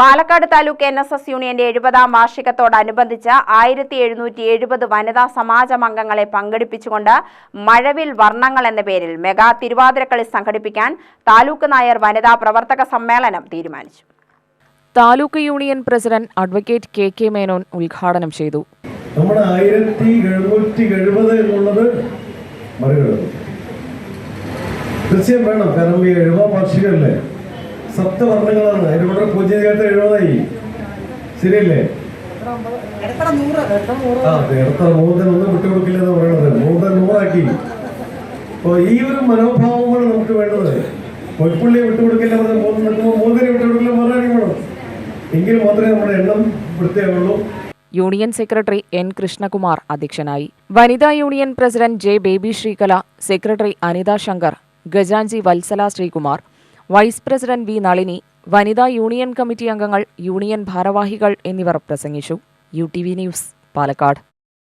Palakkad taluk N S S യൂണിയന്റെ എഴുപതാം വാർഷികത്തോടനുബന്ധിച്ച് ആയിരത്തി എഴുന്നൂറ്റി എഴുപത് വനിതാ സമാജം അംഗങ്ങളെ പങ്കെടുപ്പിച്ചുകൊണ്ട് മഴവിൽ വർണങ്ങൾ എന്ന പേരിൽ മെഗാ തിരുവാതിരക്കളി സംഘടിപ്പിക്കാൻ താലൂക്ക് നായർ വനിതാ പ്രവർത്തക സമ്മേളനം തീരുമാനിച്ചു. Taluk union president advocate K K Menon ഉദ്ഘാടനം ചെയ്തു. നമ്മുടെ ആയിരത്തി എഴുന്നൂറ്റി എഴുപത് എന്നുള്ളത് മറികടന്നു. തീർച്ചയായും വേണം. കാരണം ഈ എഴുപതാം വാർഷികമല്ലേ? സപ്തവർണങ്ങളാണ് അതിലൂടെ കൂടെ പൂജ്യം ചേർത്ത് എഴുപതായി. ശരിയല്ലേ? ആ എത്ര മൂന്നര ഒന്ന് വിട്ടുകൊടുക്കില്ല എന്ന് പറയണത്. മൂന്നര നൂറാക്കി. അപ്പൊ ഈ ഒരു മനോഭാവമാണ് നമുക്ക് വേണ്ടത്. പൊൽപ്പുള്ളിയെ വിട്ടുകൊടുക്കില്ല പറഞ്ഞ മൂന്ന് നിൽക്കുമ്പോൾ മൂന്നര വിട്ടുകൊടുക്കില്ല പറയാനും വേണം എങ്കിൽ മാത്രമേ നമ്മുടെ എണ്ണം വൃത്തിയാവുള്ളൂ. യൂണിയൻ സെക്രട്ടറി എൻ കൃഷ്ണകുമാർ അധ്യക്ഷനായി. വനിതാ union president J Baby Sreekala secretary Anitha Shankar ഗജാൻജി Vatsala Sreekumar vice president V Nalini വനിതാ യൂണിയൻ കമ്മിറ്റി അംഗങ്ങൾ യൂണിയൻ ഭാരവാഹികൾ എന്നിവർ പ്രസംഗിച്ചു. U T V news Palakkad.